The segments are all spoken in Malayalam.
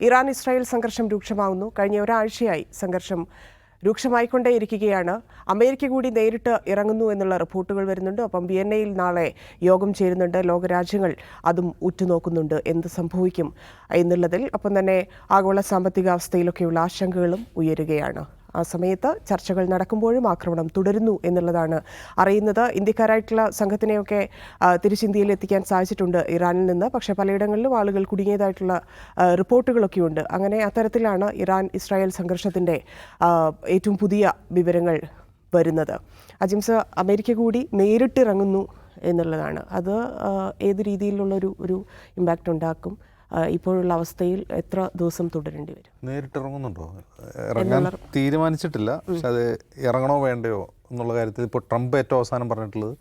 ഇറാൻ ഇസ്രായേൽ സംഘർഷം രൂക്ഷമാവുന്നു. കഴിഞ്ഞ ഒരാഴ്ചയായി സംഘർഷം രൂക്ഷമായിക്കൊണ്ടേയിരിക്കുകയാണ്. അമേരിക്ക കൂടി നേരിട്ട് ഇറങ്ങുന്നു എന്നുള്ള റിപ്പോർട്ടുകൾ വരുന്നുണ്ട്. ഒപ്പം വിയന്നയിൽ നാളെ യോഗം ചേരുന്നുണ്ട്. ലോകരാജ്യങ്ങൾ അതും ഉറ്റുനോക്കുന്നുണ്ട്. എന്ത് സംഭവിക്കും എന്നുള്ളതിൽ അപ്പം തന്നെ ആഗോള സാമ്പത്തികാവസ്ഥയിലൊക്കെയുള്ള ആശങ്കകളും ഉയരുകയാണ്. ആ സമയത്ത് ചർച്ചകൾ നടക്കുമ്പോഴും ആക്രമണം തുടരുന്നു എന്നുള്ളതാണ് അറിയുന്നത്. ഇന്ത്യക്കാരായിട്ടുള്ള സംഘത്തിനെയൊക്കെ തിരിച്ചിന്ത്യയിൽ എത്തിക്കാൻ സാധിച്ചിട്ടുണ്ട് ഇറാനിൽ നിന്ന്. പക്ഷേ പലയിടങ്ങളിലും ആളുകൾ കുടുങ്ങിയതായിട്ടുള്ള റിപ്പോർട്ടുകളൊക്കെയുണ്ട്. അങ്ങനെ അത്തരത്തിലാണ് ഇറാൻ ഇസ്രായേൽ സംഘർഷത്തിന്റെ ഏറ്റവും പുതിയ വിവരങ്ങൾ വരുന്നത്. അജിംസ അമേരിക്ക കൂടി നേരിട്ടിറങ്ങുന്നു എന്നുള്ളതാണ്. അത് ഏത് രീതിയിലുള്ളൊരു ഒരു ഇമ്പാക്റ്റ് ഉണ്ടാക്കും? ഇപ്പോഴുള്ള അവസ്ഥയിൽ എത്ര ദിവസം തുടരേണ്ടി വരും? നേരിട്ട് ഇറങ്ങുന്നുണ്ടോ ഇറങ്ങാൻ തീരുമാനിച്ചിട്ടില്ല. പക്ഷെ അത് ഇറങ്ങണോ വേണ്ടയോ എന്നുള്ള കാര്യത്തിൽ ഇപ്പോൾ ട്രംപ് ഏറ്റവും അവസാനം പറഞ്ഞിട്ടുള്ളത്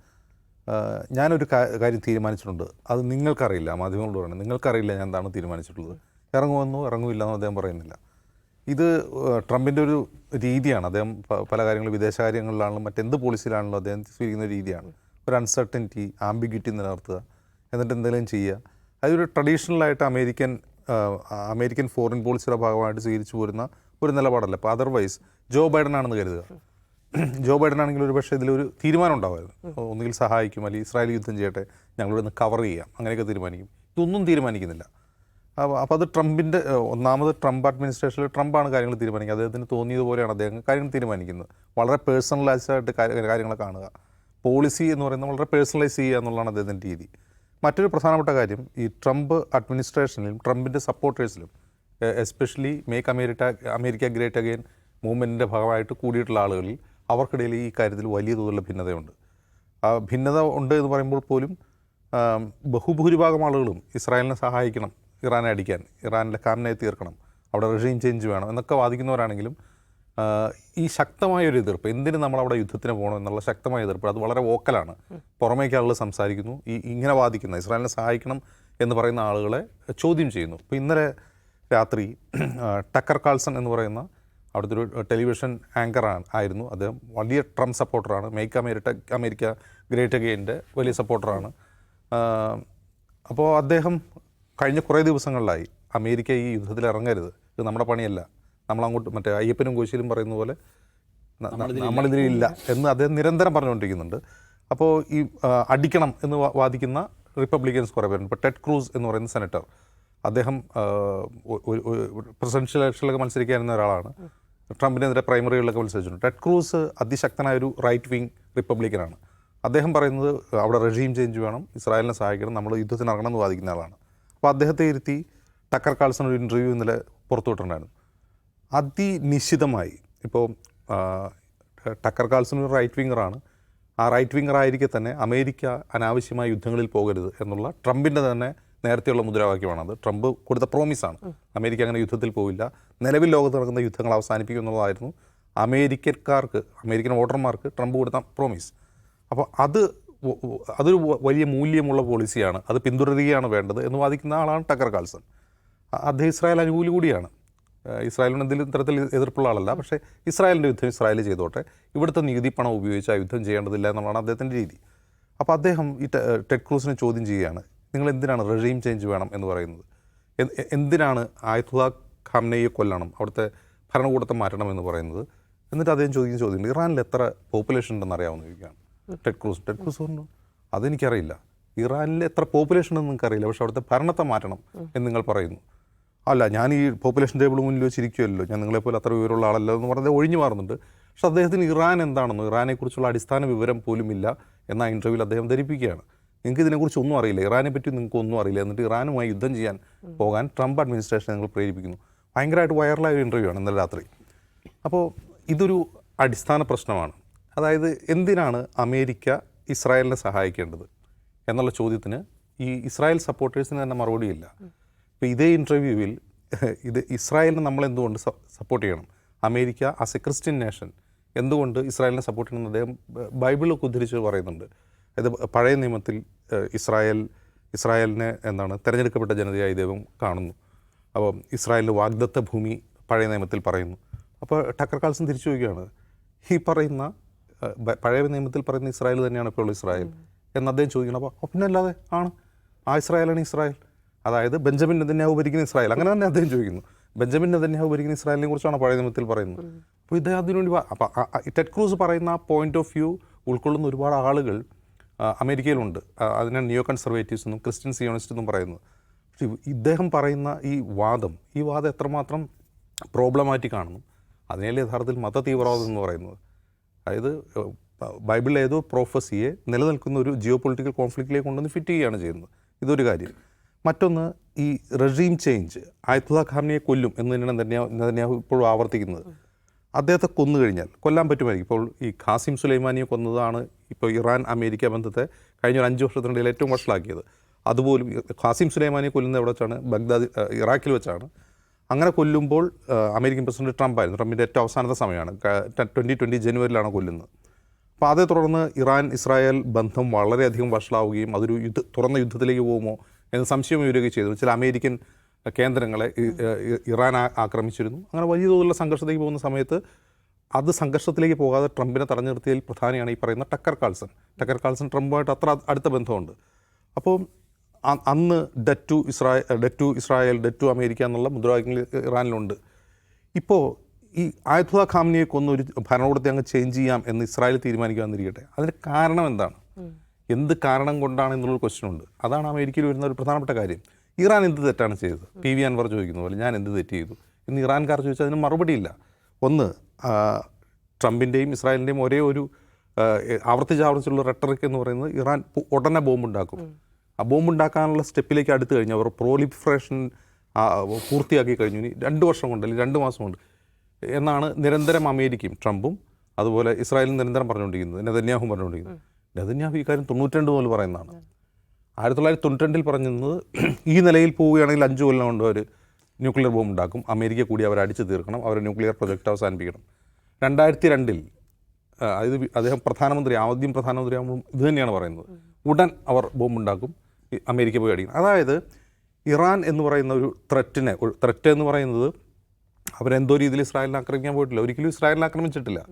ഞാനൊരു കാര്യം തീരുമാനിച്ചിട്ടുണ്ട്. അത് നിങ്ങൾക്കറിയില്ല മാധ്യമങ്ങളോട് പറയുന്നത് നിങ്ങൾക്കറിയില്ല ഞാൻ എന്താണ് തീരുമാനിച്ചിട്ടുള്ളത്. ഇറങ്ങുമെന്നോ ഇറങ്ങുമില്ല എന്നോ അദ്ദേഹം പറയുന്നില്ല. ഇത് ട്രംപിന്റെ ഒരു രീതിയാണ്. അദ്ദേഹം പല കാര്യങ്ങളും വിദേശകാര്യങ്ങളിലാണെങ്കിലും മറ്റെന്ത് പോളിസിയിലാണെങ്കിലും അദ്ദേഹം സ്വീകരിക്കുന്ന രീതിയാണ്. ഒരു അൺസർട്ടനിറ്റി ആംബിഗ്യൂറ്റി നിലനിർത്തുക എന്നിട്ട് എന്തെങ്കിലും ചെയ്യുക. അതൊരു ട്രഡീഷണലായിട്ട് അമേരിക്കൻ അമേരിക്കൻ ഫോറിൻ പോളിസിയുടെ ഭാഗമായിട്ട് സ്വീകരിച്ചു പോരുന്ന ഒരു നിലപാടല്ല? അപ്പോൾ അതർവൈസ് ജോ ബൈഡൻ ആണെന്ന് കരുതുക. ജോ ബൈഡൻ ആണെങ്കിൽ ഒരു പക്ഷേ ഇതിലൊരു തീരുമാനം ഉണ്ടാവുമായിരുന്നു. ഒന്നുകിൽ സഹായിക്കും അല്ലെങ്കിൽ ഇസ്രായേൽ യുദ്ധം ചെയ്യട്ടെ ഞങ്ങളിവിടെ നിന്ന് കവർ ചെയ്യാം അങ്ങനെയൊക്കെ തീരുമാനിക്കും. ഇതൊന്നും തീരുമാനിക്കുന്നില്ല. അപ്പോൾ അത് ട്രംപിന്റെ ഒന്നാമത് ട്രംപ് അഡ്മിനിസ്ട്രേഷനിൽ ട്രംപാണ് കാര്യങ്ങൾ തീരുമാനിക്കുക. അദ്ദേഹത്തിന് തോന്നിയതുപോലെയാണ് അദ്ദേഹം കാര്യങ്ങൾ തീരുമാനിക്കുന്നത്. വളരെ പേഴ്സണലൈസ്ഡായിട്ട് ആയിട്ട് കാര്യങ്ങളെ കാണുക. പോളിസി എന്ന് പറയുന്നത് വളരെ പേഴ്സണലൈസ് ചെയ്യുക എന്നുള്ളതാണ് അദ്ദേഹത്തിന്റെ രീതി. മറ്റൊരു പ്രധാനപ്പെട്ട കാര്യം ഈ ട്രംപ് അഡ്മിനിസ്ട്രേഷനിലും ട്രംപിന്റെ സപ്പോർട്ടേഴ്സിലും especially make America America great again മൂവ്മെന്റിന്റെ ഭാഗമായിട്ട് കൂടിയിട്ടുള്ള ആളുകളിൽ അവർക്കിടയിൽ ഈ കാര്യത്തിൽ വലിയ തോതിലുള്ള ഭിന്നതയുണ്ട്. ആ ഭിന്നത ഉണ്ട് എന്ന് പറയുമ്പോൾ പോലും ബഹുഭൂരിഭാഗം ആളുകളും ഇസ്രായേലിനെ സഹായിക്കണം ഇറാനെ അടിക്കാൻ ഇറാനിലെ കാമിനെ തീർക്കണം അവിടെ റെഷീം ചേഞ്ച് വേണം എന്നൊക്കെ വാദിക്കുന്നവരാണെങ്കിലും ഈ ശക്തമായൊരു എതിർപ്പ് എന്തിന് നമ്മൾ അവിടെ യുദ്ധത്തിന് പോകണം എന്നുള്ള ശക്തമായ എതിർപ്പ് അത് വളരെ വോക്കലാണ്. പുറമേക്ക് ആളുകൾ സംസാരിക്കുന്നു ഈ ഇങ്ങനെ വാദിക്കുന്ന ഇസ്രായേലിനെ സഹായിക്കണം എന്ന് പറയുന്ന ആളുകളെ ചോദ്യം ചെയ്യുന്നു. ഇപ്പോൾ ഇന്നലെ രാത്രി ടക്കർ കാൾസൺ എന്ന് പറയുന്ന അവിടുത്തെ ഒരു ടെലിവിഷൻ ആങ്കർ ആയിരുന്നു. അദ്ദേഹം വലിയ ട്രംപ് സപ്പോർട്ടറാണ് മേക്ക് അമേരിക്ക അമേരിക്ക ഗ്രേറ്റ് അഗെയിന്റെ വലിയ സപ്പോർട്ടറാണ്. അപ്പോൾ അദ്ദേഹം കഴിഞ്ഞ കുറേ ദിവസങ്ങളിലായി അമേരിക്ക ഈ യുദ്ധത്തിൽ ഇറങ്ങരുത് ഇത് നമ്മുടെ പണിയല്ല. നമ്മളങ്ങോട്ട് മറ്റേ അയ്യപ്പനും കോശിയിലും പറയുന്ന പോലെ നമ്മളിതിലില്ല. എന്ന് അദ്ദേഹം നിരന്തരം പറഞ്ഞുകൊണ്ടിരിക്കുന്നുണ്ട്. അപ്പോൾ ഈ അടിക്കണം എന്ന് വാദിക്കുന്ന റിപ്പബ്ലിക്കൻസ് കുറേ പേരുണ്ട്. ഇപ്പോൾ ടെഡ് ക്രൂസ് എന്ന് പറയുന്ന സെനറ്റർ. അദ്ദേഹം പ്രസിഡൻഷ്യൽ ഇലക്ഷനിലൊക്കെ മത്സരിക്കാനിരുന്ന ഒരാളാണ്. ട്രംപിനെതിരെ പ്രൈമറികളിലൊക്കെ മത്സരിച്ചിട്ടുണ്ട്. ടെഡ് ക്രൂസ് അതിശക്തനായ ഒരു റൈറ്റ് വിങ് റിപ്പബ്ലിക്കനാണ്. അദ്ദേഹം പറയുന്നത് അവിടെ റെജീം ചേഞ്ച് വേണം ഇസ്രായേലിനെ സഹായിക്കണം നമ്മൾ യുദ്ധത്തിനിറങ്ങണം എന്ന് വാദിക്കുന്ന ആളാണ്. അപ്പോൾ അദ്ദേഹത്തെ ഇരുത്തി ടക്കർ കാൾസൺ ഒരു ഇന്റർവ്യൂ ഇന്നലെ പുറത്തുവിട്ടിട്ടുണ്ടായിരുന്നു. അതിനിശ്ചിതമായി. ഇപ്പോൾ ടക്കർ കാൽസൺ ഒരു റൈറ്റ് വിങ്ങറാണ് ആ റൈറ്റ് വിങ്ങർ ആയിരിക്കെ തന്നെ അമേരിക്ക അനാവശ്യമായ യുദ്ധങ്ങളിൽ പോകരുത് എന്നുള്ള ട്രംപിന്റെ തന്നെ നേരത്തെയുള്ള മുദ്രാവാക്യമാണ് അത്. ട്രംപ് കൊടുത്ത പ്രോമിസാണ് അമേരിക്ക അങ്ങനെ യുദ്ധത്തിൽ പോവില്ല. നിലവിൽ ലോകത്ത് നടക്കുന്ന യുദ്ധങ്ങൾ അവസാനിപ്പിക്കും എന്നുള്ളതായിരുന്നു. അമേരിക്കക്കാർക്ക് അമേരിക്കൻ വോട്ടർമാർക്ക് ട്രംപ് കൊടുത്ത പ്രോമിസ് അപ്പോൾ അത് അതൊരു വലിയ മൂല്യമുള്ള പോളിസിയാണ് അത് പിന്തുടരുകയാണ് വേണ്ടത് എന്ന് വാദിക്കുന്ന ആളാണ് ടക്കർ കാൽസൺ. അദ്ദേഹം ഇസ്രായേൽ അനുകൂലി കൂടിയാണ്. ഇസ്രായേലിന് എന്തെങ്കിലും തരത്തിൽ എതിർപ്പുള്ള ആളല്ല. പക്ഷേ ഇസ്രായേലിന്റെ യുദ്ധം ഇസ്രായേൽ ചെയ്തോട്ടെ. ഇവിടുത്തെ നികുതി പണം ഉപയോഗിച്ച് ആ യുദ്ധം ചെയ്യേണ്ടതില്ല എന്നുള്ളതാണ് അദ്ദേഹത്തിന്റെ രീതി. അപ്പോൾ അദ്ദേഹം ഈ ടെഡ് ക്രൂസിനെ ചോദ്യം ചെയ്യുകയാണ്. നിങ്ങൾ എന്തിനാണ് റെജീം ചേഞ്ച് വേണം എന്ന് പറയുന്നത്? എന്തിനാണ് ആയത്തുള്ള ഖാംനയെ കൊല്ലണം? അവിടുത്തെ ഭരണകൂടത്തെ മാറ്റണം എന്ന് പറയുന്നത്? എന്നിട്ട് അദ്ദേഹം ചോദിക്കുന്ന ചോദ്യം ഇറാനിൽ എത്ര പോപ്പുലേഷൻ ഉണ്ടെന്ന് അറിയാവുന്ന ചോദിക്കുകയാണ്. ടെഡ് ക്രൂസ് ടെഡ് ക്രൂസ് പറഞ്ഞു അതെനിക്കറിയില്ല. ഇറാനിൽ എത്ര പോപ്പുലേഷൻ ഉണ്ടെന്ന് നിങ്ങൾക്കറിയില്ല. പക്ഷേ അവിടുത്തെ ഭരണത്തെ മാറ്റണം എന്ന് നിങ്ങൾ പറയുന്നു. അല്ല ഞാൻ ഈ പോപ്പുലേഷൻ ടേബിൾ മുന്നിൽ വെച്ചിരിക്കുമല്ലോ ഞാൻ നിങ്ങളെപ്പോലെ അത്ര വിവരമുള്ള ആളല്ല എന്ന് പറഞ്ഞത് ഒഴിഞ്ഞു മാറുന്നുണ്ട്. പക്ഷെ അദ്ദേഹത്തിന് ഇറാൻ എന്താണെന്നോ ഇറാനെക്കുറിച്ചുള്ള അടിസ്ഥാന വിവരം പോലും ഇല്ല എന്ന ഇന്റർവ്യൂവിൽ അദ്ദേഹം ധരിപ്പിക്കുകയാണ്. നിങ്ങൾക്ക് ഇതിനെക്കുറിച്ച് ഒന്നും അറിയില്ല. ഇറാനെ പറ്റി നിങ്ങൾക്ക് ഒന്നും അറിയില്ല. എന്നിട്ട് ഇറാനുമായി യുദ്ധം ചെയ്യാൻ പോകാൻ ട്രംപ് അഡ്മിനിസ്ട്രേഷൻ നിങ്ങൾ പ്രേരിപ്പിക്കുന്നു. ഭയങ്കരമായിട്ട് വൈറലായ ഒരു ഇന്റർവ്യൂ ആണ് ഇന്നലെ രാത്രി. അപ്പോൾ ഇതൊരു അടിസ്ഥാന പ്രശ്നമാണ്. അതായത് എന്തിനാണ് അമേരിക്ക ഇസ്രായേലിനെ സഹായിക്കേണ്ടത്? എന്നുള്ള ചോദ്യത്തിന് ഈ ഇസ്രായേൽ സപ്പോർട്ടേഴ്സിന് തന്നെ മറുപടിയില്ല. ഇപ്പോൾ ഇതേ ഇന്റർവ്യൂവിൽ ഇത് ഇസ്രായേലിനെ നമ്മൾ എന്തുകൊണ്ട് സപ്പോർട്ട് ചെയ്യണം? America as a Christian nation എന്തുകൊണ്ട് ഇസ്രായേലിനെ സപ്പോർട്ട് ചെയ്യണമെന്ന് അദ്ദേഹം ബൈബിളൊക്കെ ഉദ്ധരിച്ച് പറയുന്നുണ്ട്. അതായത് പഴയ നിയമത്തിൽ ഇസ്രായേൽ ഇസ്രായേലിനെ എന്താണ് തിരഞ്ഞെടുക്കപ്പെട്ട ജനതയായി ദൈവം കാണുന്നു. അപ്പോൾ ഇസ്രായേലിന്റെ വാഗ്ദത്ത ഭൂമി പഴയ നിയമത്തിൽ പറയുന്നു. അപ്പോൾ ടക്കർ കാൾസൺ തിരിച്ചു ചോദിക്കുകയാണ്. ഈ പറയുന്ന പഴയ നിയമത്തിൽ പറയുന്ന ഇസ്രായേൽ തന്നെയാണ് ഇപ്പോൾ ഉള്ള ഇസ്രായേൽ എന്ന് അദ്ദേഹം ചോദിക്കണം അപ്പോൾ പിന്നെ അല്ലാതെ ആണ്. ആ ഇസ്രായേലാണ് ഇസ്രായേൽ. അതായത് ബെഞ്ചമിൻ നെതന്യാഹു ഭരിക്കുന്ന ഇസ്രായേൽ. അങ്ങനെ തന്നെ അദ്ദേഹം ചോദിക്കുന്നു. ബെഞ്ചമിൻ നെതന്യാഹു ഭരിക്കുന്ന ഇസ്രായേലിനെ കുറിച്ചാണ് പഴയ നിയമത്തിൽ പറയുന്നത്? അപ്പോൾ ഇദ്ദേഹം അതിനുവേണ്ടി അപ്പം ടെഡ് ക്രൂസ് പറയുന്ന ആ പോയിന്റ് ഓഫ് വ്യൂ ഉൾക്കൊള്ളുന്ന ഒരുപാട് ആളുകൾ അമേരിക്കയിലുണ്ട്. അതിനെ നിയോ കൺസർവേറ്റീവ്സ് എന്നും ക്രിസ്ത്യൻ സിയോണിസ്റ്റ് എന്നും പറയുന്നത് പക്ഷേ ഇദ്ദേഹം പറയുന്ന ഈ വാദം ഈ വാദം എത്രമാത്രം പ്രോബ്ലമാറ്റിക് ആണെന്നും അതിനല്ലേ യഥാർത്ഥത്തിൽ മത തീവ്രവാദം എന്ന് പറയുന്നത്? അതായത് ബൈബിളിലെ ഏതോ പ്രോഫസിയെ നിലനിൽക്കുന്ന ഒരു ജിയോ പൊളിറ്റിക്കൽ കോൺഫ്ലിക്റ്റിലേക്ക് കൊണ്ടുവന്ന് ഫിറ്റ് ചെയ്യുകയാണ് ചെയ്യുന്നത്. ഇതൊരു കാര്യം. മറ്റൊന്ന് ഈ റെജീം ചേഞ്ച് ആയത്തുള്ള ഖാമിനെ കൊല്ലും എന്ന് തന്നെയാണ് നെതന്യാഹു ഇപ്പോഴും ആവർത്തിക്കുന്നത്. അദ്ദേഹത്തെ കൊന്നു കഴിഞ്ഞാൽ കൊല്ലാൻ പറ്റുമായിരിക്കും. ഇപ്പോൾ ഈ ഖാസിം സുലൈമാനിയെ കൊന്നതാണ് ഇപ്പോൾ ഇറാൻ അമേരിക്ക ബന്ധത്തെ കഴിഞ്ഞ ഒരു അഞ്ച് വർഷത്തിനിടയിൽ ഏറ്റവും വഷളാക്കിയത്. അതുപോലും ഖാസിം സുലൈമാനിയെ കൊല്ലുന്നത് എവിടെ വെച്ചാണ്? ബഗ്ദാദ് ഇറാഖിൽ വെച്ചാണ്. അങ്ങനെ കൊല്ലുമ്പോൾ അമേരിക്കൻ പ്രസിഡന്റ് ട്രംപ് ആയിരുന്നു ട്രംപിന്റെ ഏറ്റവും അവസാനത്തെ സമയമാണ്. ട്വന്റി ട്വന്റി ജനുവരിയിലാണ് കൊല്ലുന്നത്. അപ്പോൾ അതേ തുടർന്ന് ഇറാൻ ഇസ്രായേൽ ബന്ധം വളരെയധികം വഷളാവുകയും അതൊരു യുദ്ധ തുറന്ന യുദ്ധത്തിലേക്ക് പോകുമോ? എന്ന് സംശയം ഉയരുകയും ചെയ്തു. ചില അമേരിക്കൻ കേന്ദ്രങ്ങളെ ഇറാൻ ആക്രമിച്ചിരുന്നു. അങ്ങനെ വലിയ തോതിലുള്ള സംഘർഷത്തിലേക്ക് പോകുന്ന സമയത്ത് അത് സംഘർഷത്തിലേക്ക് പോകാതെ ട്രംപിനെ തടഞ്ഞു നിർത്തിയതിൽ പ്രധാനിയാണ് ഈ പറയുന്ന ടക്കർ കാൾസൺ. ടക്കർ കാൾസൺ ട്രംപുമായിട്ട് അത്ര അടുത്ത ബന്ധമുണ്ട്. അപ്പോൾ അന്ന് debt to Israel debt to Israel debt to America എന്നുള്ള മുദ്രാവാക്യങ്ങൾ ഇറാനിലുണ്ട്. ഇപ്പോൾ ഈ ആയത്തുള്ള ഖാമിനിയെ കൊന്ന് ഒരു ഭരണകൂടത്തെ അങ്ങ് ചേഞ്ച് ചെയ്യാം എന്ന് ഇസ്രായേൽ തീരുമാനിക്കുക എന്നിരിക്കട്ടെ അതിന് കാരണം എന്താണ്? എന്ത് കാരണം കൊണ്ടാണ് എന്നുള്ളൊരു ക്വസ്റ്റ്യൻ ഉണ്ട്. അതാണ് അമേരിക്കയിൽ വരുന്ന ഒരു പ്രധാനപ്പെട്ട കാര്യം. ഇറാൻ എന്ത് തെറ്റാണ് ചെയ്തത്? പി വി അൻവർ ചോദിക്കുന്ന പോലെ ഞാൻ എന്ത് തെറ്റ് ചെയ്തു? എന്ന് ഇറാൻകാർ ചോദിച്ചാൽ അതിന് മറുപടിയില്ല ഒന്ന് ട്രംപിന്റെയും ഇസ്രായേലിന്റെയും ഒരേ ഒരു ആവർത്തിച്ചാവർത്തിച്ചുള്ള റെട്ടറിക് എന്ന് പറയുന്നത് ഇറാൻ ഉടനെ ബോംബുണ്ടാക്കും. ആ ബോംബുണ്ടാക്കാനുള്ള സ്റ്റെപ്പിലേക്ക് അടുത്ത് കഴിഞ്ഞു. അവർ പ്രോലിഫറേഷൻ പൂർത്തിയാക്കി കഴിഞ്ഞു. ഇനി രണ്ട് വർഷം കൊണ്ട് അല്ലെങ്കിൽ രണ്ട് മാസം കൊണ്ട് എന്നാണ് നിരന്തരം അമേരിക്കയും ട്രംപും അതുപോലെ ഇസ്രായേലും നിരന്തരം പറഞ്ഞുകൊണ്ടിരിക്കുന്നത്. നെതന്യാഹും പറഞ്ഞുകൊണ്ടിരിക്കുന്നത്. നെതന്യാഹു ഈ കാര്യം തൊണ്ണൂറ്റിരണ്ട് മുതൽ പറയുന്നതാണ്. ആയിരത്തി തൊള്ളായിരത്തി തൊണ്ണൂറ്റിരണ്ടിൽ പറഞ്ഞിരുന്നത് ഈ നിലയിൽ പോവുകയാണെങ്കിൽ അഞ്ച് കൊല്ലം കൊണ്ട് അവർ ന്യൂക്ലിയർ ബോംബ് ഉണ്ടാക്കും. അമേരിക്ക കൂടി അവർ അടിച്ചു തീർക്കണം. അവർ ന്യൂക്ലിയർ പ്രൊജക്റ്റ് അവസാനിപ്പിക്കണം. രണ്ടായിരത്തി രണ്ടിൽ അതായത് അദ്ദേഹം പ്രധാനമന്ത്രി ആദ്യം പ്രധാനമന്ത്രി ആകുമ്പോൾ ഇത് തന്നെയാണ് പറയുന്നത്. ഉടൻ അവർ ബോംബ് ഉണ്ടാക്കും. അമേരിക്ക പോയി അടിക്കണം അതായത് ഇറാൻ എന്ന് പറയുന്ന ഒരു ത്രെറ്റിനെ ത്രെറ്റ് എന്ന് പറയുന്നത് അവരെന്തോ രീതിയിൽ ഇസ്രായേലിനെ ആക്രമിക്കാൻ പോയിട്ടില്ല. ഒരിക്കലും ഇസ്രായേലിനെ ആക്രമിച്ചിട്ടില്ല.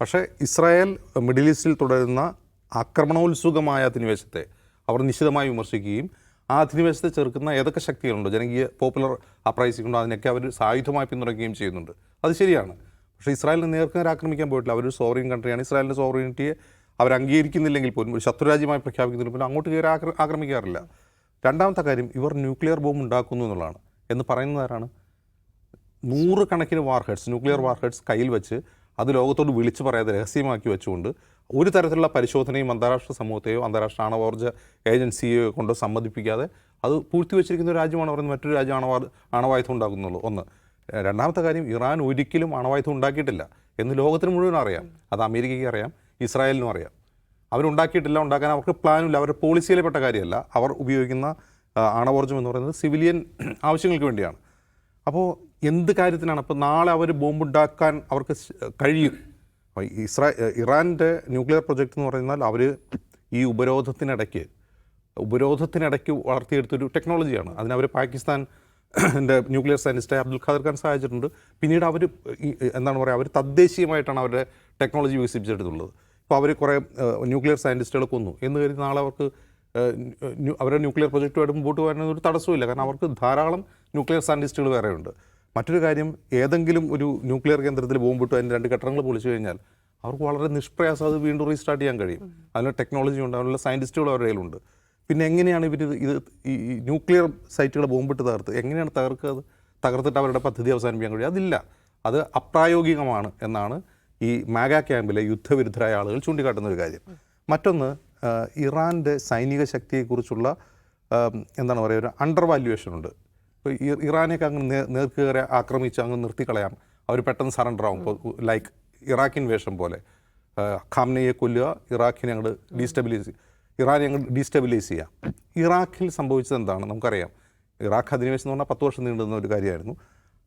പക്ഷേ ഇസ്രായേൽ മിഡിൽ ഈസ്റ്റിൽ തുടരുന്ന ആക്രമണോത്സുകമായ അധിനിവേശത്തെ അവർ നിശിതമായി വിമർശിക്കുകയും ആ അധിനിവേശത്തെ ചെറുക്കുന്ന ഏതൊക്കെ ശക്തികളുണ്ടോ? ജനകീയ പോപ്പുലർ അപ്രൈസിംഗ് ഉണ്ടോ അതിനൊക്കെ അവർ സായുധമായി പിന്തുണയ്ക്കുകയും ചെയ്യുന്നുണ്ട്. അത് ശരിയാണ്. പക്ഷേ ഇസ്രായേലിനെ നേർക്കുനേരെ ആക്രമിക്കാൻ പോയിട്ടില്ല. അവരൊരു സോവറിൻ കൺട്രിയാണ്. ഇസ്രായേലിന്റെ സോവറിനിറ്റിയെ അവർ അംഗീകരിക്കുന്നില്ലെങ്കിൽ പോലും ഒരു ശത്രുരാജ്യമായി പ്രഖ്യാപിക്കുന്നതിന് പോലും അങ്ങോട്ട് കയറി ആക്ര- ആക്രമിക്കാറില്ല. രണ്ടാമത്തെ കാര്യം ഇവർ ന്യൂക്ലിയർ ബോംബ് ഉണ്ടാക്കുന്നു എന്നുള്ളതാണ്. എന്ന് പറയുന്നത് ആരാണ്? നൂറുകണക്കിന് വാർഹെഡ്സ് ന്യൂക്ലിയർ വാർഹെഡ്സ് കയ്യിൽ വെച്ച് അത് ലോകത്തോട് വിളിച്ചു പറയാതെ രഹസ്യമാക്കി വെച്ചുകൊണ്ട് ഒരു തരത്തിലുള്ള പരിശോധനയും അന്താരാഷ്ട്ര സമൂഹത്തെയോ അന്താരാഷ്ട്ര ആണവോർജ ഏജൻസിയെയോ കൊണ്ടോ സമ്മതിപ്പിക്കാതെ അത് പൂഴ്ത്തിവെച്ചിരിക്കുന്ന ഒരു രാജ്യമാണ് പറയുന്നത് മറ്റൊരു രാജ്യം ആണവ ആണവായുധം ഉണ്ടാക്കുന്നുള്ളൂ. ഒന്ന്. രണ്ടാമത്തെ കാര്യം ഇറാൻ ഒരിക്കലും ആണവായുധം ഉണ്ടാക്കിയിട്ടില്ല എന്ന് ലോകത്തിന് മുഴുവൻ അറിയാം. അത് അമേരിക്കയ്ക്ക് അറിയാം ഇസ്രായേലിനും അറിയാം. അവരുണ്ടാക്കിയിട്ടില്ല ഉണ്ടാക്കാൻ അവർക്ക് പ്ലാനില്ല അവരുടെ പോളിസിയിലെ പെട്ട കാര്യമല്ല. അവർ ഉപയോഗിക്കുന്ന ആണവോർജം എന്ന് പറയുന്നത് സിവിലിയൻ ആവശ്യങ്ങൾക്ക് വേണ്ടിയാണ്. അപ്പോൾ എന്ത് കാര്യത്തിനാണ്? അപ്പോൾ നാളെ അവർ ബോംബുണ്ടാക്കാൻ അവർക്ക് കഴിയും. ഇസ്രാ ഇറാന്റെ ന്യൂക്ലിയർ പ്രൊജക്റ്റ് എന്ന് പറഞ്ഞാൽ അവർ ഈ ഉപരോധത്തിനിടയ്ക്ക് ഉപരോധത്തിനിടയ്ക്ക് വളർത്തിയെടുത്തൊരു ടെക്നോളജിയാണ്. അതിനവർ പാകിസ്ഥാൻ എന്റെ ന്യൂക്ലിയർ സയന്റിസ്റ്റ് അബ്ദുൽ ഖാദർ ഖാൻ സഹായിച്ചിട്ടുണ്ട്. പിന്നീട് അവർ എന്താണ് പറയുക അവർ തദ്ദേശീയമായിട്ടാണ് അവരുടെ ടെക്നോളജി വികസിപ്പിച്ചെടുത്തുള്ളത്. ഇപ്പോൾ അവർ കുറേ ന്യൂക്ലിയർ സയന്റിസ്റ്റുകളെ കൊന്നു. എന്ന് കരുതി നാളെ അവർക്ക് അവരുടെ ന്യൂക്ലിയർ പ്രൊജക്റ്റുമായിട്ട് മുമ്പോട്ട് പോകാനൊന്നും ഒരു തടസ്സമില്ല കാരണം അവർക്ക് ധാരാളം ന്യൂക്ലിയർ സയന്റിസ്റ്റുകൾ വേറെയുണ്ട്. മറ്റൊരു കാര്യം ഏതെങ്കിലും ഒരു ന്യൂക്ലിയർ കേന്ദ്രത്തിൽ ബോംബിട്ട് അതിന്റെ രണ്ട് കെട്ടിടങ്ങൾ പൊളിച്ചു കഴിഞ്ഞാൽ അവർക്ക് വളരെ നിഷ്പ്രയാസം അത് വീണ്ടും റീസ്റ്റാർട്ട് ചെയ്യാൻ കഴിയും. അതിനുള്ള ടെക്നോളജി ഉണ്ട് അതിനുള്ള സയന്റിസ്റ്റുകൾ അവരുടെ കയ്യിലുണ്ട്. പിന്നെ എങ്ങനെയാണ് ഇവർ ഇത് ഈ ന്യൂക്ലിയർ സൈറ്റുകൾ ബോംബിട്ട് തകർത്ത് എങ്ങനെയാണ് തകർക്കുക തകർത്തിട്ട് അവരുടെ പദ്ധതി അവസാനിപ്പിക്കാൻ കഴിയും. അതില്ല. അത് അപ്രായോഗികമാണ് എന്നാണ് ഈ മാഗ ക്യാമ്പിലെ യുദ്ധവിരുദ്ധരായ ആളുകൾ ചൂണ്ടിക്കാട്ടുന്ന ഒരു കാര്യം. മറ്റൊന്ന് ഇറാന്റെ സൈനിക ശക്തിയെക്കുറിച്ചുള്ള എന്താണ് പറയുക ഒരു അണ്ടർ വാല്യുവേഷൻ ഉണ്ട്. ഇപ്പോൾ ഇറാനെയൊക്കെ അങ്ങ് നേർക്കുകയറി ആക്രമിച്ച് അങ്ങ് നിർത്തിക്കളയാം. അവർ പെട്ടെന്ന് സറണ്ടർ ആവും. ഇപ്പോൾ ലൈക്ക് ഇറാഖിൻ വേഷം പോലെ. ഖാംനയെ കൊല്ലുക ഇറാഖിനെ അങ്ങോട്ട് ഡീസ്റ്റെബിലൈസ് ഇറാനെ അങ്ങ് ഡീസ്റ്റെബിലൈസ് ചെയ്യാം. ഇറാഖിൽ സംഭവിച്ചത് എന്താണ്? നമുക്കറിയാം. ഇറാഖ് അധിനിവേശം എന്ന് പറഞ്ഞാൽ പത്ത് വർഷം നീണ്ടുന്ന ഒരു കാര്യമായിരുന്നു.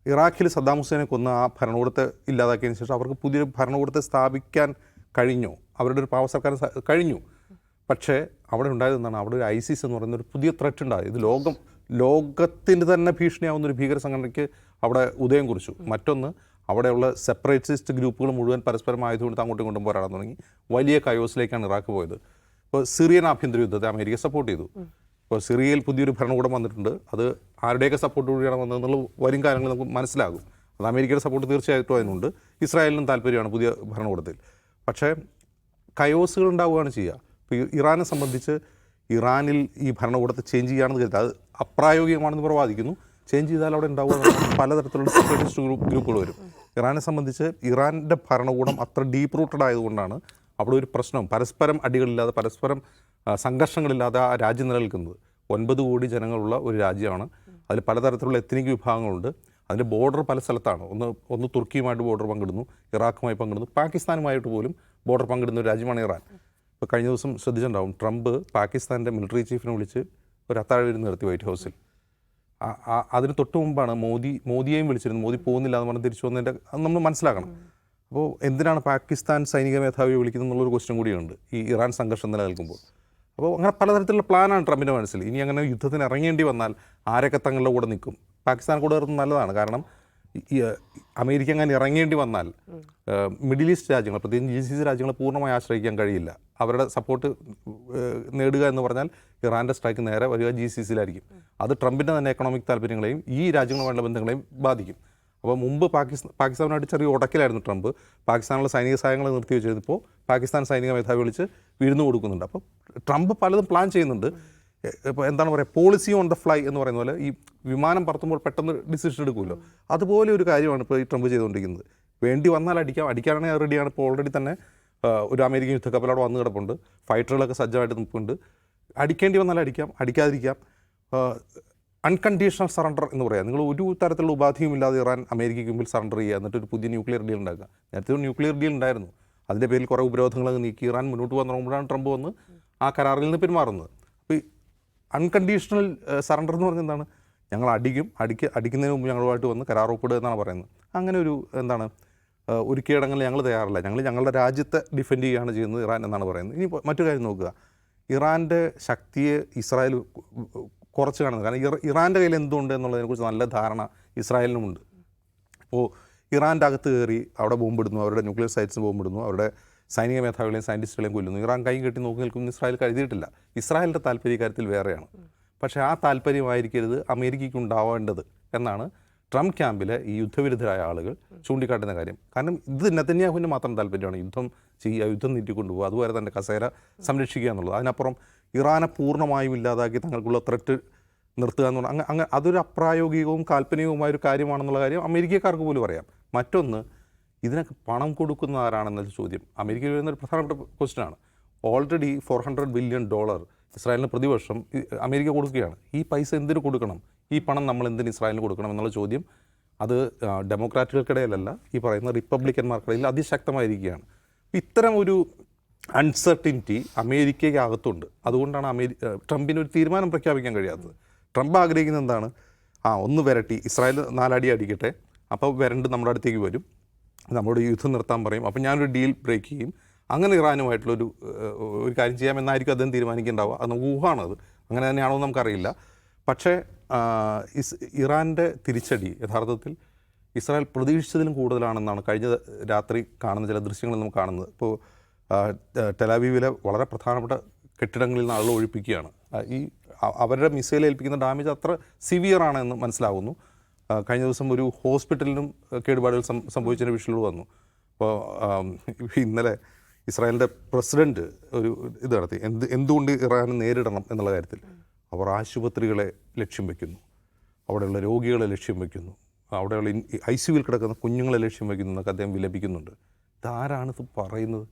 ഇറാഖിൽ സദ്ദാം ഹുസൈനെ കൊന്ന ആ ഭരണകൂടത്തെ ഇല്ലാതാക്കിയതിന് ശേഷം അവർക്ക് പുതിയൊരു ഭരണകൂടത്തെ സ്ഥാപിക്കാൻ കഴിഞ്ഞു. അവരുടെ ഒരു പാവ സർക്കാർ കഴിഞ്ഞു. പക്ഷേ അവിടെ ഉണ്ടായത് എന്താണ്? അവിടെ ഒരു ഐസിസ് എന്ന് പറയുന്ന ഒരു പുതിയ ത്രെറ്റ് ഉണ്ടായത് ഇത് ലോകം ലോകത്തിന് തന്നെ ഭീഷണിയാവുന്ന ഒരു ഭീകര സംഘടനയ്ക്ക് അവിടെ ഉദയം കുറിച്ചു. മറ്റൊന്ന് അവിടെയുള്ള സെപ്പറേറ്റിസ്റ്റ് ഗ്രൂപ്പുകൾ മുഴുവൻ പരസ്പരം ആയതുകൊണ്ട് അങ്ങോട്ടും ഇങ്ങോട്ടും പോരാടാൻ തുടങ്ങി. വലിയ കയോസിലേക്കാണ് ഇറാഖ് പോയത്. ഇപ്പോൾ സിറിയൻ ആഭ്യന്തര യുദ്ധത്തെ അമേരിക്ക സപ്പോർട്ട് ചെയ്തു. ഇപ്പോൾ സിറിയയിൽ പുതിയൊരു ഭരണകൂടം വന്നിട്ടുണ്ട്. അത് ആരുടെയൊക്കെ സപ്പോർട്ട് കൂടിയാണ് വന്നതെന്നുള്ള വരും കാലങ്ങളിൽ നമുക്ക് മനസ്സിലാകും. അത് അമേരിക്കയുടെ സപ്പോർട്ട് തീർച്ചയായിട്ടും അതിനുണ്ട്. ഇസ്രായേലിനും താല്പര്യമാണ് പുതിയ ഭരണകൂടത്തിൽ. പക്ഷേ കയോസുകൾ ഉണ്ടാവുകയാണ് ചെയ്യുക. ഇപ്പോൾ ഇറാനെ സംബന്ധിച്ച് ഇറാനിൽ ഈ ഭരണകൂടത്തെ ചേഞ്ച് ചെയ്യുകയാണെന്ന് കരുതുക അത് അപ്രായോഗികമാണെന്ന് പ്രവാദിക്കുന്നു ചേഞ്ച് ചെയ്താൽ അവിടെ ഉണ്ടാവുക പലതരത്തിലുള്ള സെപ്പറേറ്റിസ്റ്റ് ഗ്രൂപ്പ് ഗ്രൂപ്പുകൾ വരും. ഇറാനെ സംബന്ധിച്ച് ഇറാന്റെ ഭരണകൂടം അത്ര ഡീപ്പ് റൂട്ടഡ് ആയതുകൊണ്ടാണ് അവിടെ ഒരു പ്രശ്നം. പരസ്പരം അടികളില്ലാതെ പരസ്പരം സംഘർഷങ്ങളില്ലാതെ ആ രാജ്യം നിലനിൽക്കുന്നത്. ഒൻപത് കോടി ജനങ്ങളുള്ള ഒരു രാജ്യമാണ്. അതിൽ പലതരത്തിലുള്ള എത്നിക് വിഭാഗങ്ങളുണ്ട്. അതിന്റെ ബോർഡർ പല സ്ഥലത്താണ്. ഒന്ന് ഒന്ന് തുർക്കിയുമായിട്ട് ബോർഡർ പങ്കിടുന്നു ഇറാഖുമായി പങ്കിടുന്നു പാകിസ്ഥാനുമായിട്ട് പോലും ബോർഡർ പങ്കിടുന്ന ഒരു രാജ്യമാണ് ഇറാൻ. ഇപ്പോൾ കഴിഞ്ഞ ദിവസം ശ്രദ്ധിച്ചിട്ടുണ്ടാവും. ട്രംപ് പാകിസ്ഥാന്റെ മിലിറ്ററി ചീഫിനെ വിളിച്ച് ഒരു അത്താഴ വിരുന്ന് നടത്തി വൈറ്റ് ഹൗസിൽ. അതിന് തൊട്ട് മുമ്പാണ് മോദി മോദിയെയും വിളിച്ചിരുന്നു മോദി പോകുന്നില്ല എന്ന് പറഞ്ഞ് തിരിച്ചു വന്നതിന്റെ അത് നമ്മൾ മനസ്സിലാക്കണം. അപ്പോൾ എന്തിനാണ് പാകിസ്ഥാൻ സൈനിക മേധാവിയെ വിളിക്കുന്നത് എന്നുള്ളൊരു ക്വസ്റ്റ്യൻ കൂടിയുണ്ട്. ഈ ഇറാൻ സംഘർഷം നിലനിൽക്കുമ്പോൾ. അപ്പോൾ അങ്ങനെ പലതരത്തിലുള്ള പ്ലാനാണ് ട്രംപിന്റെ മനസ്സിൽ. ഇനി അങ്ങനെ യുദ്ധത്തിന് ഇറങ്ങേണ്ടി വന്നാൽ ആരൊക്കെ തങ്ങളുടെ കൂടെ നിൽക്കും? പാകിസ്ഥാൻ കൂടെ നിർത്തുന്നത് നല്ലതാണ്. കാരണം അമേരിക്ക അങ്ങനെ ഇറങ്ങേണ്ടി വന്നാൽ മിഡിൽ ഈസ്റ്റ് രാജ്യങ്ങൾ പ്രത്യേകിച്ച് ജി സി സി രാജ്യങ്ങളെ പൂർണമായി ആശ്രയിക്കാൻ കഴിയില്ല. അവരുടെ സപ്പോർട്ട് നേടുക എന്ന് പറഞ്ഞാൽ ഇറാന്റെ സ്ട്രൈക്ക് നേരെ വരിക ജി സി സിയിലായിരിക്കും. അത് ട്രംപിന്റെ തന്നെ എക്കണോമിക് താല്പര്യങ്ങളെയും ഈ രാജ്യങ്ങളുമായുള്ള ബന്ധങ്ങളെയും ബാധിക്കും. അപ്പോൾ മുമ്പ് പാകിസ്ഥാൻ പാകിസ്ഥാനുമായിട്ട് ചെറിയ ഉടക്കിലായിരുന്നു ട്രംപ്. പാകിസ്ഥാനുള്ള സൈനിക സഹായങ്ങൾ നിർത്തി വെച്ചിരുന്നപ്പോൾ പാകിസ്ഥാൻ സൈനിക മേധാവി വിളിച്ച് വിരുന്ന് കൊടുക്കുന്നുണ്ട്. അപ്പോൾ ട്രംപ് പലതും പ്ലാൻ ചെയ്യുന്നുണ്ട്. ഇപ്പോൾ എന്താണ് പറയുക പോളിസി ഓൺ ദ ഫ്ലൈ എന്ന് പറയുന്ന പോലെ ഈ വിമാനം പറത്തുമ്പോൾ പെട്ടെന്ന് ഡിസിഷൻ എടുക്കുമല്ലോ. അതുപോലെ ഒരു കാര്യമാണ് ഇപ്പോൾ ഈ ട്രംപ് ചെയ്തുകൊണ്ടിരിക്കുന്നത്. വേണ്ടി വന്നാൽ അടിക്കാം അടിക്കാനാണെങ്കിൽ റെഡിയാണ് ഇപ്പോൾ ഓൾറെഡി തന്നെ ഒരു അമേരിക്കൻ യുദ്ധക്കപ്പൽ അവിടെ വന്ന് കിടപ്പുണ്ട്. ഫൈറ്ററുകളൊക്കെ സജ്ജമായിട്ട് നിൽപ്പുണ്ട്. അടിക്കേണ്ടി വന്നാൽ അടിക്കാം അടിക്കാതിരിക്കാം. അൺകണ്ടീഷണൽ സറണ്ടർ എന്ന് പറയാം. നിങ്ങൾ ഒരു തരത്തിലുള്ള ഉപാധിയും ഇല്ലാതെ ഇറാൻ അമേരിക്കയ്ക്ക് മുമ്പിൽ സറണ്ടർ ചെയ്യുക. എന്നിട്ട് ഒരു പുതിയ ന്യൂക്ലിയർ ഡീൽ ഉണ്ടാക്കുക. നേരത്തെ ഒരു ന്യൂക്ലിയർ ഡീൽ ഉണ്ടായിരുന്നു. അതിന്റെ പേരിൽ കുറേ ഉപരോധങ്ങളൊക്കെ നീക്കി ഇറാൻ മുന്നോട്ട് വന്ന് ട്രംപ് വന്ന് ആ കരാറിൽ നിന്ന് പിന്മാറുന്നത്. അപ്പോൾ അൺകണ്ടീഷണൽ സറണ്ടർ എന്ന് പറഞ്ഞ എന്താണ്? ഞങ്ങൾ അടിക്കും. അടിക്ക് അടിക്കുന്നതിന് മുമ്പ് ഞങ്ങളുമായിട്ട് വന്ന് കരാർ ഒപ്പിടുക എന്നാണ് പറയുന്നത്. അങ്ങനെ ഒരു എന്താണ് ഒരു കീഴടങ്ങളിൽ ഞങ്ങൾ തയ്യാറല്ല. ഞങ്ങൾ ഞങ്ങളുടെ രാജ്യത്തെ ഡിഫെൻഡ് ചെയ്യുകയാണ് ചെയ്യുന്നത് ഇറാൻ എന്നാണ് പറയുന്നത്. ഇനി മറ്റു മറ്റൊരു കാര്യം നോക്കുക. ഇറാന്റെ ശക്തിയെ ഇസ്രായേൽ കുറച്ച് കാണുന്നത് കാരണം ഇറ- ഇറാന്റെ കയ്യിൽ എന്തുണ്ട് എന്നുള്ളതിനെക്കുറിച്ച് നല്ല ധാരണ ഇസ്രായേലിനുമുണ്ട്. ഇപ്പോൾ ഇറാന്റെ അകത്ത് കയറി അവിടെ ബോംബിടുന്നു അവരുടെ ന്യൂക്ലിയർ സൈറ്റ്സ് ബോംബിടുന്നു അവരുടെ സൈനിക മേധാവികളെയും സയന്റിസ്റ്റുകളെയും കൊല്ലുന്നു. ഇറാൻ കൈ കെട്ടി നോക്കി നിൽക്കുന്നു ഇസ്രായേൽ കരുതിയിട്ടില്ല. ഇസ്രായേലിന്റെ താല്പര്യ കാര്യത്തിൽ വേറെയാണ്. പക്ഷേ ആ താല്പര്യമായിരിക്കരുത് അമേരിക്കയ്ക്ക് ഉണ്ടാവേണ്ടത് എന്നാണ് ട്രംപ് ക്യാമ്പിലെ ഈ യുദ്ധവിരുദ്ധരായ ആളുകൾ ചൂണ്ടിക്കാട്ടുന്ന കാര്യം. കാരണം ഇത് നെതന്യാഹുവിന് മാത്രം താല്പര്യമാണ് യുദ്ധം ചെയ്യുക യുദ്ധം നീട്ടിക്കൊണ്ടുപോകുക അതുവരെ തന്റെ കസേര സംരക്ഷിക്കുക എന്നുള്ളത്. അതിനപ്പുറം ഇറാനെ പൂർണമായും ഇല്ലാതാക്കി തങ്ങൾക്കുള്ള ത്രെറ്റ് നിർത്തുക എന്ന് പറഞ്ഞാൽ അങ്ങ് അങ്ങ് അതൊരു അപ്രായോഗികവും കാൽപ്പനികവുമായ ഒരു കാര്യമാണെന്നുള്ള കാര്യം അമേരിക്കക്കാർക്ക് പോലും അറിയാം. മറ്റൊന്ന് ഇതിനൊക്കെ പണം കൊടുക്കുന്ന ആരാണെന്നൊരു ചോദ്യം. അമേരിക്കയിൽ വരുന്ന ഒരു പ്രധാനപ്പെട്ട ക്വസ്റ്റ്യനാണ് already four hundred billion dollar ഇസ്രായേലിന് പ്രതിവർഷം അമേരിക്ക കൊടുക്കുകയാണ്. ഈ പൈസ എന്തിനു കൊടുക്കണം? ഈ പണം നമ്മൾ എന്തിന് ഇസ്രായേലിന് കൊടുക്കണം എന്നുള്ള ചോദ്യം അത് ഡെമോക്രാറ്റുകൾക്കിടയിലല്ല ഈ പറയുന്ന റിപ്പബ്ലിക്കന്മാർക്കിടയിൽ അതിശക്തമായിരിക്കുകയാണ്. ഇത്തരം ഒരു അൺസർട്ടിനിറ്റി അമേരിക്കയ്ക്ക് അകത്തുണ്ട് അതുകൊണ്ടാണ് അമേരി ട്രംപിന് ഒരു തീരുമാനം പ്രഖ്യാപിക്കാൻ കഴിയാത്തത്. ട്രംപ് ആഗ്രഹിക്കുന്നത് എന്താണ്? ആ ഒന്ന് വരട്ടി. ഇസ്രായേൽ നാലടി അടിക്കട്ടെ. അപ്പോൾ വരണ്ട് നമ്മുടെ അടുത്തേക്ക് വരും. നമ്മളോട് യുദ്ധം നിർത്താൻ പറയും. അപ്പം ഞാനൊരു ഡീൽ ബ്രേക്ക് ചെയ്യും. അങ്ങനെ ഇറാനുമായിട്ടുള്ളൊരു ഒരു കാര്യം ചെയ്യാമെന്നായിരിക്കും അദ്ദേഹം തീരുമാനിക്കുന്നുണ്ടാവുക. അത് നമുക്ക് ഊഹാണത് അങ്ങനെ തന്നെയാണോ എന്ന് നമുക്കറിയില്ല. പക്ഷേ ഇസ് ഇറാന്റെ തിരിച്ചടി യഥാർത്ഥത്തിൽ ഇസ്രായേൽ പ്രതീക്ഷിച്ചതിലും കൂടുതലാണെന്നാണ് കഴിഞ്ഞ രാത്രി കാണുന്ന ചില ദൃശ്യങ്ങൾ നമുക്ക് കാണുന്നത്. ഇപ്പോൾ ടെലാവീവിലെ വളരെ പ്രധാനപ്പെട്ട കെട്ടിടങ്ങളിൽ നിന്ന് ആളുകൾ ഒഴിപ്പിക്കുകയാണ്. ഈ അവരുടെ മിസൈൽ ഏൽപ്പിക്കുന്ന ഡാമേജ് അത്ര സിവിയർ ആണെന്ന് മനസ്സിലാകുന്നു കഴിഞ്ഞ ദിവസം ഒരു ഹോസ്പിറ്റലിനും കേടുപാടുകൾ സം സംഭവിച്ചതിന്റെ വിഷയങ്ങൾ വന്നു. അപ്പോൾ ഇന്നലെ ഇസ്രായേലിന്റെ പ്രസിഡന്റ് ഒരു ഇത് നടത്തി. എന്ത് എന്തുകൊണ്ട് ഇറാനെ നേരിടണം എന്നുള്ള കാര്യത്തിൽ അവർ ആശുപത്രികളെ ലക്ഷ്യം വയ്ക്കുന്നു അവിടെയുള്ള രോഗികളെ ലക്ഷ്യം വയ്ക്കുന്നു അവിടെയുള്ള ഐ സിയുവിൽ കിടക്കുന്ന കുഞ്ഞുങ്ങളെ ലക്ഷ്യം വയ്ക്കുന്നു എന്നൊക്കെ അദ്ദേഹം വിലപിക്കുന്നുണ്ട്. ഇതാരാണ് ഇത് പറയുന്നത്?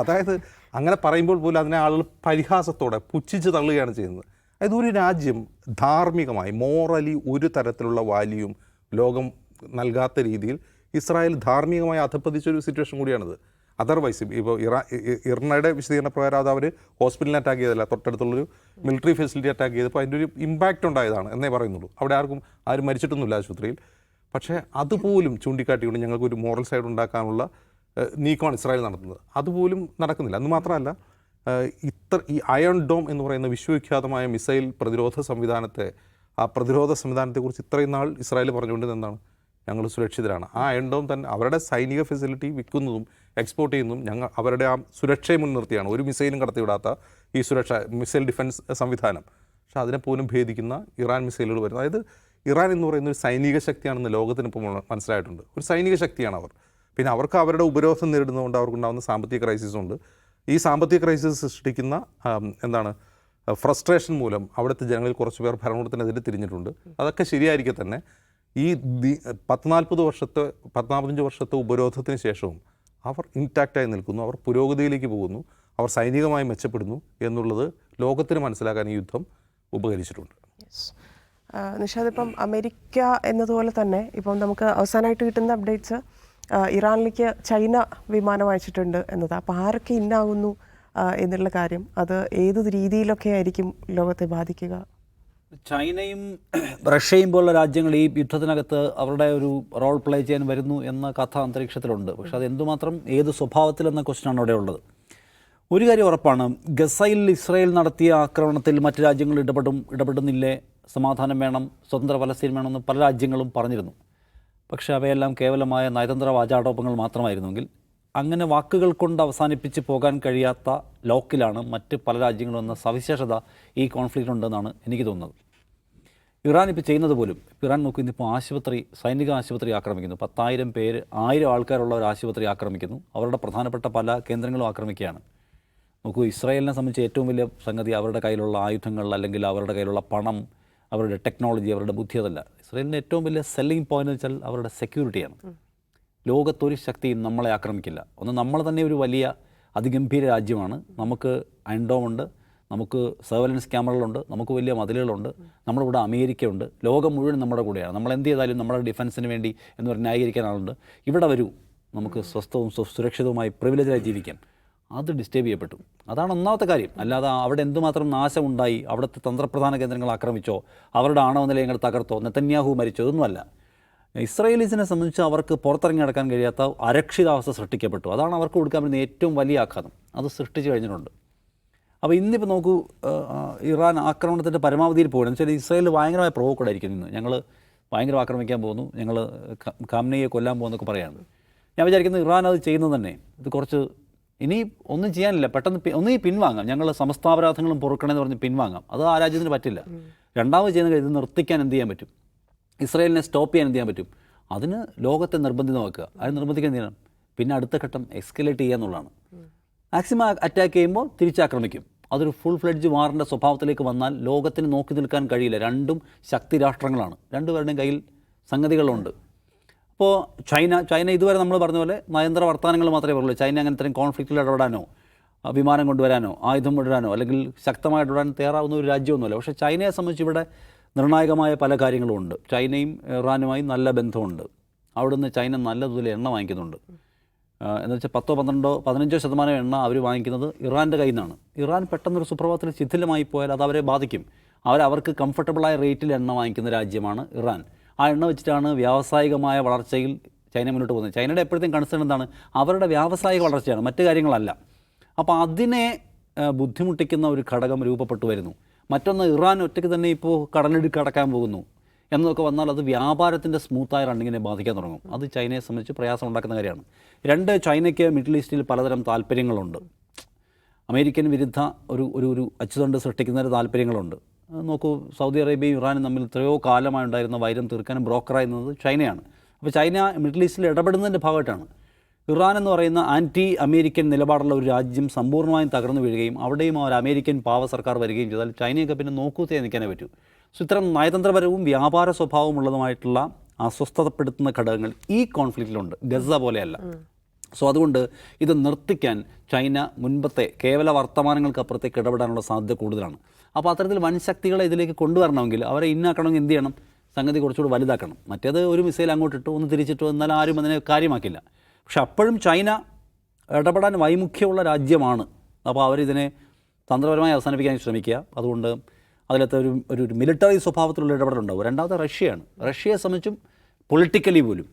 അതായത് അങ്ങനെ പറയുമ്പോൾ പോലും അതിനെ ആളുകൾ പരിഹാസത്തോടെ പുച്ഛിച്ച് തള്ളുകയാണ് ചെയ്യുന്നത്. അതായത് ഒരു രാജ്യം ധാർമ്മികമായി മോറലി ഒരു തരത്തിലുള്ള വാല്യൂം ലോകം നൽകാത്ത രീതിയിൽ ഇസ്രായേൽ ധാർമ്മികമായി അധപ്പതിച്ച ഒരു സിറ്റുവേഷൻ കൂടിയാണിത്. അതർവൈസ് ഇപ്പോൾ ഇറാ ഇറണയുടെ വിശദീകരണ പ്രകാരം അത് അവർ ഹോസ്പിറ്റലിനെ അറ്റാക്ക് ചെയ്തല്ല തൊട്ടടുത്തുള്ളൊരു മിലിറ്ററി ഫെസിലിറ്റി അറ്റാക്ക് ചെയ്തപ്പോൾ അതിന്റെ ഒരു ഇമ്പാക്റ്റ് ഉണ്ടായതാണ് എന്നേ പറയുന്നുള്ളൂ. അവിടെ ആർക്കും ആരും മരിച്ചിട്ടൊന്നുമില്ല ആശുപത്രിയിൽ. പക്ഷേ അതുപോലും ചൂണ്ടിക്കാട്ടിക്കൊണ്ട് ഞങ്ങൾക്കൊരു മോറൽ സൈഡ് ഉണ്ടാക്കാനുള്ള നീക്കമാണ് ഇസ്രായേൽ നടത്തുന്നത്. അതുപോലും നടക്കുന്നില്ല. അന്ന് മാത്രമല്ല ഇത്ര ഈ അയൺ ഡോം എന്ന് പറയുന്ന വിശ്വവിഖ്യാതമായ മിസൈൽ പ്രതിരോധ സംവിധാനത്തെ ആ പ്രതിരോധ സംവിധാനത്തെക്കുറിച്ച് ഇത്രയും നാൾ ഇസ്രായേൽ പറഞ്ഞുകൊണ്ടിരുന്നത് എന്താണ്? ഞങ്ങൾ സുരക്ഷിതരാണ്. ആ അയൺ ഡോം തന്നെ അവരുടെ സൈനിക ഫെസിലിറ്റി വിൽക്കുന്നതും എക്സ്പോർട്ട് ചെയ്യുന്നതും ഞങ്ങൾ അവരുടെ ആ സുരക്ഷയെ മുൻനിർത്തിയാണ്. ഒരു മിസൈലും കടത്തിവിടാത്ത ഈ സുരക്ഷ മിസൈൽ ഡിഫൻസ് സംവിധാനം. പക്ഷേ അതിനെ പോലും ഭേദിക്കുന്ന ഇറാൻ മിസൈലുകൾ വരുന്നത്. അതായത് ഇറാൻ എന്ന് പറയുന്ന ഒരു സൈനിക ശക്തിയാണെന്ന് ലോകത്തിന് ഇപ്പോൾ മനസ്സിലായിട്ടുണ്ട്. ഒരു സൈനിക ശക്തിയാണ് അവർ. പിന്നെ അവർക്ക് അവരുടെ ഉപരോധം നേരിടുന്നതുകൊണ്ട് അവർക്കുണ്ടാകുന്ന സാമ്പത്തിക ക്രൈസിസ് ഉണ്ട്. ഈ സാമ്പത്തിക ക്രൈസിസ് സൃഷ്ടിക്കുന്ന എന്താണ് ഫ്രസ്ട്രേഷൻ മൂലം അവിടുത്തെ ജനങ്ങളിൽ കുറച്ച് പേർ ഭരണകൂടത്തിനെതിരെ തിരിഞ്ഞിട്ടുണ്ട്. അതൊക്കെ ശരിയായിരിക്കെ തന്നെ ഈ ദി- പത്ത് നാൽപ്പത് വർഷത്തെ പത്നാപത്തഞ്ച് വർഷത്തെ ഉപരോധത്തിന് ശേഷവും അവർ ഇൻടാക്റ്റായി നിൽക്കുന്നു. അവർ പുരോഗതിയിലേക്ക് പോകുന്നു. അവർ സൈനികമായി മെച്ചപ്പെടുന്നു എന്നുള്ളത് ലോകത്തിന് മനസ്സിലാക്കാൻ ഈ യുദ്ധം ഉപകരിച്ചിട്ടുണ്ട്. നിഷാദ് ഇപ്പം അമേരിക്ക എന്നതുപോലെ തന്നെ ഇപ്പം നമുക്ക് അവസാനമായിട്ട് കിട്ടുന്ന അപ്ഡേറ്റ്സ് ഇറാനിലേക്ക് ചൈന വിമാനം അയച്ചിട്ടുണ്ട് എന്നത്. അപ്പോൾ ആരൊക്കെ ഇന്നാകുന്നു എന്നുള്ള കാര്യം അത് ഏത് രീതിയിലൊക്കെ ആയിരിക്കും ലോകത്തെ ബാധിക്കുക? ചൈനയും റഷ്യയും പോലുള്ള രാജ്യങ്ങൾ ഈ യുദ്ധത്തിനകത്ത് അവരുടെ ഒരു റോൾ പ്ലേ ചെയ്യാൻ വരുന്നു എന്ന കഥ അന്തരീക്ഷത്തിലുണ്ട്. പക്ഷെ അത് എന്തുമാത്രം ഏത് സ്വഭാവത്തിലെന്ന ക്വസ്റ്റ്യനാണ് അവിടെ ഉള്ളത് ഒരു കാര്യം ഉറപ്പാണ് ഗസയിൽ ഇസ്രായേൽ നടത്തിയ ആക്രമണത്തിൽ മറ്റ് രാജ്യങ്ങൾ ഇടപെടും ഇടപെടുന്നില്ലേ? സമാധാനം വേണം സ്വതന്ത്ര പലസ്തീൻ വേണമെന്ന് പല രാജ്യങ്ങളും പറഞ്ഞിരുന്നു. പക്ഷേ അവയെല്ലാം കേവലമായ നയതന്ത്ര വാചാടോപങ്ങൾ മാത്രമായിരുന്നെങ്കിൽ അങ്ങനെ വാക്കുകൾ കൊണ്ട് അവസാനിപ്പിച്ച് പോകാൻ കഴിയാത്ത ലോക്കിലാണ് മറ്റ് പല രാജ്യങ്ങളും എന്ന സവിശേഷത ഈ കോൺഫ്ലിക്റ്റ് ഉണ്ടെന്നാണ് എനിക്ക് തോന്നുന്നത്. ഇറാൻ ഇപ്പോൾ ചെയ്യുന്നത് പോലും ഇറാൻ നോക്കി ഇന്നിപ്പോൾ ആശുപത്രി സൈനിക ആശുപത്രി ആക്രമിക്കുന്നു. പത്തായിരം പേര് ആയിരം ആൾക്കാരുള്ള ഒരു ആശുപത്രി ആക്രമിക്കുന്നു. അവരുടെ പ്രധാനപ്പെട്ട പല കേന്ദ്രങ്ങളും ആക്രമിക്കുകയാണ്. നോക്കൂ ഇസ്രായേലിനെ സംബന്ധിച്ച് ഏറ്റവും വലിയ സംഗതി അവരുടെ കയ്യിലുള്ള ആയുധങ്ങൾ അല്ലെങ്കിൽ അവരുടെ കയ്യിലുള്ള പണം അവരുടെ ടെക്നോളജി അവരുടെ ബുദ്ധി അതല്ല. ഇസ്രായേലിന്റെ ഏറ്റവും വലിയ സെല്ലിംഗ് പോയിന്റ് എന്ന് വെച്ചാൽ അവരുടെ സെക്യൂരിറ്റിയാണ് ലോകത്തൊരു ശക്തിയും നമ്മളെ ആക്രമിക്കില്ല. ഒന്ന് നമ്മൾ തന്നെ ഒരു വലിയ അതിഗംഭീര രാജ്യമാണ്. നമുക്ക് അയൺഡോമുണ്ട് നമുക്ക് സർവലൻസ് ക്യാമറകളുണ്ട് നമുക്ക് വലിയ മതിലുകളുണ്ട് നമ്മുടെ കൂടെ അമേരിക്കയുണ്ട്. ലോകം മുഴുവൻ നമ്മുടെ കൂടെയാണ്. നമ്മൾ എന്ത് ചെയ്താലും നമ്മുടെ ഡിഫൻസിന് വേണ്ടി എന്ന് പറഞ്ഞ് ന്യായീകരിക്കാൻ ആളുണ്ട്. ഇവിടെ വരൂ. നമുക്ക് സ്വസ്ഥവും സുരക്ഷിതവുമായി പ്രിവിലേജായി ജീവിക്കാം അത് ഡിസ്റ്റേബ് ചെയ്യപ്പെട്ടു. അതാണ് ഒന്നാമത്തെ കാര്യം. അല്ലാതെ അവിടെ എന്തുമാത്രം നാശം ഉണ്ടായി അവിടുത്തെ തന്ത്രപ്രധാന കേന്ദ്രങ്ങൾ ആക്രമിച്ചോ അവരുടെ ആണവ നിലയങ്ങൾ തകർത്തോ നെത്തന്യാഹു മരിച്ചോ ഇതൊന്നുമല്ല. ഇസ്രയേലീസിനെ സംബന്ധിച്ച് അവർക്ക് പുറത്തിറങ്ങി നടക്കാൻ കഴിയാത്ത അരക്ഷിതാവസ്ഥ സൃഷ്ടിക്കപ്പെട്ടു. അതാണ് അവർക്ക് കൊടുക്കാൻ പറ്റുന്ന ഏറ്റവും വലിയ ആഘാതം. അത് സൃഷ്ടിച്ചു കഴിഞ്ഞിട്ടുണ്ട്. അപ്പോൾ ഇന്നിപ്പോൾ നോക്കൂ ഇറാൻ ആക്രമണത്തിന്റെ പരമാവധിയിൽ പോകണം വെച്ചാൽ ഇസ്രയേൽ ഭയങ്കരമായ പ്രൊവോക്കഡായിരിക്കും ഇന്ന്. ഞങ്ങൾ ഭയങ്കര ആക്രമിക്കാൻ പോകുന്നു. ഞങ്ങൾ കാംനയെ കൊല്ലാൻ പോകുന്നൊക്കെ പറയാണ് ഞാൻ വിചാരിക്കുന്നത് ഇറാൻ അത് ചെയ്യുന്നത് തന്നെ. ഇത് കുറച്ച് ഇനി ഒന്നും ചെയ്യാനില്ല. പെട്ടെന്ന് ഒന്ന് പിൻവാങ്ങാം. ഞങ്ങൾ സമസ്താപരാധങ്ങളും പൊറുക്കണമെന്ന് പറഞ്ഞ് പിൻവാങ്ങാം. അത് ആ രാജ്യത്തിന് പറ്റില്ല. രണ്ടാമത് ചെയ്യുന്ന കാര്യം ഇത് നിർത്തിക്കാൻ എന്ത് ചെയ്യാൻ പറ്റും? ഇസ്രയേലിനെ സ്റ്റോപ്പ് ചെയ്യാൻ എന്ത് ചെയ്യാൻ പറ്റും? അതിന് ലോകത്തെ നിർബന്ധിതമാക്കുക അത് നിർബന്ധിക്കാൻ ചെയ്യണം? പിന്നെ അടുത്ത ഘട്ടം എക്സ്കലേറ്റ് ചെയ്യുക എന്നുള്ളതാണ്. മാക്സിമം അറ്റാക്ക് ചെയ്യുമ്പോൾ തിരിച്ചാക്രമിക്കും. അതൊരു ഫുൾ ഫ്ലഡ്ജ് വാറിന്റെ സ്വഭാവത്തിലേക്ക് വന്നാൽ ലോകത്തിന് നോക്കി നിൽക്കാൻ കഴിയില്ല. രണ്ടും ശക്തി രാഷ്ട്രങ്ങളാണ്. രണ്ടുപേരുടെയും കയ്യിൽ സംഗതികളുണ്ട്. അപ്പോൾ ചൈന ചൈന ഇതുവരെ നമ്മൾ പറഞ്ഞ പോലെ നയന്ത്ര വർത്തമാനങ്ങൾ മാത്രമേ പറയുള്ളൂ ചൈന അങ്ങനെ ഇത്രയും കോൺഫ്ലിക്റ്റിൽ ഇടപെടാനോ വിമാനം കൊണ്ടുവരാനോ ആയുധം കൊണ്ടുവരാനോ അല്ലെങ്കിൽ ശക്തമായി ഇടപെടാൻ തയ്യാറാവുന്ന ഒരു രാജ്യമൊന്നുമല്ല. പക്ഷേ ചൈനയെ സംബന്ധിച്ച് ഇവിടെ നിർണായകമായ പല കാര്യങ്ങളും ഉണ്ട് ചൈനയും ഇറാനുമായി നല്ല ബന്ധമുണ്ട്. അവിടുന്ന് ചൈന നല്ല എണ്ണ വാങ്ങിക്കുന്നുണ്ട്. എന്ന് വെച്ചാൽ പത്തോ പന്ത്രണ്ടോ പതിനഞ്ചോ ശതമാനം എണ്ണ അവർ വാങ്ങിക്കുന്നത് ഇറാന്റെ കയ്യിൽ നിന്നാണ്. ഇറാൻ പെട്ടെന്നൊരു സുപ്രഭാതത്തിൽ ശിഥിലമായി പോയാൽ അത് അവരെ ബാധിക്കും. അവർ അവർക്ക് കംഫർട്ടബിളായ റേറ്റിൽ എണ്ണ വാങ്ങിക്കുന്ന രാജ്യമാണ് ഇറാൻ. ആ എണ്ണ വെച്ചിട്ടാണ് വ്യാവസായികമായ വളർച്ചയിൽ ചൈന മുന്നോട്ട് പോകുന്നത്. ചൈനയുടെ എപ്പോഴത്തെയും കൺസേൺ എന്താണ്? അവരുടെ വ്യാവസായിക വളർച്ചയാണ് മറ്റു കാര്യങ്ങളല്ല. അപ്പോൾ അതിനെ ബുദ്ധിമുട്ടിക്കുന്ന ഒരു ഘടകം രൂപപ്പെട്ടു വരുന്നു. മറ്റൊന്ന് ഇറാൻ ഒറ്റയ്ക്ക് തന്നെ ഇപ്പോൾ കടലിടുക്ക് കടക്കാൻ പോകുന്നു. എന്നൊക്കെ വന്നാൽ അത് വ്യാപാരത്തിന്റെ സ്മൂത്തായ റണ്ണിങ്ങിനെ ബാധിക്കാൻ തുടങ്ങും. അത് ചൈനയെ സംബന്ധിച്ച് പ്രയാസം ഉണ്ടാക്കുന്ന കാര്യമാണ്. രണ്ട് ചൈനയ്ക്ക് മിഡിൽ ഈസ്റ്റിൽ പലതരം താല്പര്യങ്ങളുണ്ട്. അമേരിക്കൻ വിരുദ്ധ ഒരു ഒരു ഒരു അച്ചുതണ്ട് സൃഷ്ടിക്കുന്നതിന് താല്പര്യങ്ങളുണ്ട്. നോക്കൂ സൗദി അറേബ്യയും ഇറാനും തമ്മിൽ എത്രയോ കാലമായി ഉണ്ടായിരുന്ന വൈരം തീർക്കാനും ബ്രോക്കറായിരുന്നത് ചൈനയാണ്. അപ്പോൾ ചൈന മിഡിൽ ഈസ്റ്റിൽ ഇടപെടുന്നതിന്റെ ഭാഗമായിട്ടാണ്. ഇറാൻ എന്ന് പറയുന്ന ആന്റി അമേരിക്കൻ നിലപാടുള്ള ഒരു രാജ്യം സമ്പൂർണമായും തകർന്നു വീഴുകയും അവിടെയും ആ ഒരു അമേരിക്കൻ പാവ സർക്കാർ വരികയും ചെയ്താൽ ചൈനയൊക്കെ പിന്നെ നോക്കൂത്തേ നിൽക്കാനേ പറ്റൂ. സോ ഇത്തരം നയതന്ത്രപരവും വ്യാപാര സ്വഭാവമുള്ളതുമായിട്ടുള്ള അസ്വസ്ഥതപ്പെടുത്തുന്ന ഘടകങ്ങൾ ഈ കോൺഫ്ലിക്റ്റിലുണ്ട്. ഗസ പോലെയല്ല. സോ അതുകൊണ്ട് ഇത് നിർത്തിക്കാൻ ചൈന മുൻപത്തെ കേവല വർത്തമാനങ്ങൾക്ക് അപ്പുറത്തേക്ക് ഇടപെടാനുള്ള സാധ്യത കൂടുതലാണ്. അപ്പോൾ അത്തരത്തിൽ വൻ ശക്തികളെ ഇതിലേക്ക് കൊണ്ടുവരണമെങ്കിൽ അവരെ ഇന്നാക്കണമെങ്കിൽ എന്ത് ചെയ്യണം? സംഗതി കുറച്ചുകൂടി വലുതാക്കണം. മറ്റേത് ഒരു മിസൈൽ അങ്ങോട്ടിട്ടു ഒന്ന് തിരിച്ചിട്ടു എന്നാൽ ആരും അതിനെ കാര്യമാക്കില്ല. പക്ഷെ അപ്പോഴും ചൈന ഇടപെടാൻ വൈമുഖ്യമുള്ള രാജ്യമാണ്. അപ്പോൾ അവരിതിനെ തന്ത്രപരമായി അവസാനിപ്പിക്കാൻ ശ്രമിക്കുക. അതുകൊണ്ട് അതിലത്തെ ഒരു ഒരു ഒരു മിലിറ്ററി സ്വഭാവത്തിലുള്ള ഇടപെടലുണ്ടാവും രണ്ടാമത്തെ റഷ്യയാണ്. റഷ്യയെ സംബന്ധിച്ചും പൊളിറ്റിക്കലി പോലും